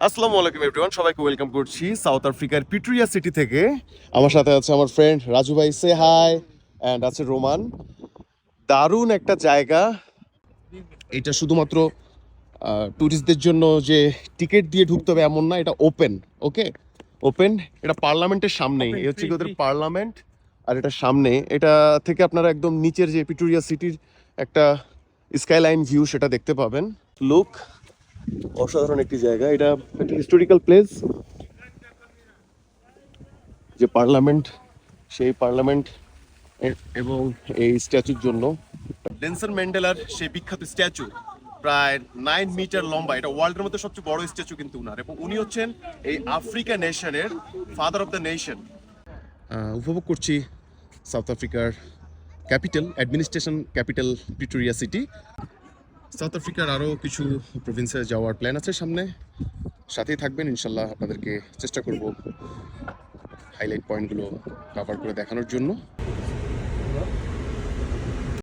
আসসালামু আলাইকুম এভরিওয়ান সবাইকে ওয়েলকাম করছি সাউথ আফ্রিকার পিটুরিয়া সিটি থেকে। আমার সাথে আছে আমার ফ্রেন্ড রাজু ভাই সে হাই অ্যান্ড আছে রোমান। দারুণ একটা জায়গা। এটা শুধুমাত্র ট্যুরিস্টদের জন্য যে টিকিট দিয়ে ঢুকতে হবে এমন না এটা ওপেন ওকে ওপেন এটা পার্লামেন্টের সামনেই এই হচ্ছে ওদের পার্লামেন্ট আর এটা সামনে এটা থেকে আপনারা একদম নিচের যে পিটুরিয়া সিটির একটা স্কাইলাইন ভিউ সেটা দেখতে পাবেন। লুক অসাধারণ একটি জায়গা। এটা একটা হিস্টোরিক্যাল প্লেস যে পার্লামেন্ট সেই পার্লামেন্ট এবং এই স্ট্যাচুর জন্য। ডেনসন ম্যান্ডেলার সেই বিখ্যাত স্ট্যাচু প্রায় নাইন মিটার লম্বা। এটা ওয়ার্ল্ডের মধ্যে সবচেয়ে বড় স্ট্যাচু কিন্তু উনার। এবং উনি হচ্ছেন এই আফ্রিকা নেশনের ফাদার অফ দ্য নেশন উপভোগ করছি সাউথ আফ্রিকার capital administration capital Pretoria city south আফ্রিকার আরও কিছু প্রভিন্সে যাওয়ার প্ল্যান আছে সামনে। সাথেই থাকবেন, ইনশাল্লাহ আপনাদেরকে চেষ্টা করব হাইলাইট পয়েন্টগুলো কভার করে দেখানোর জন্য।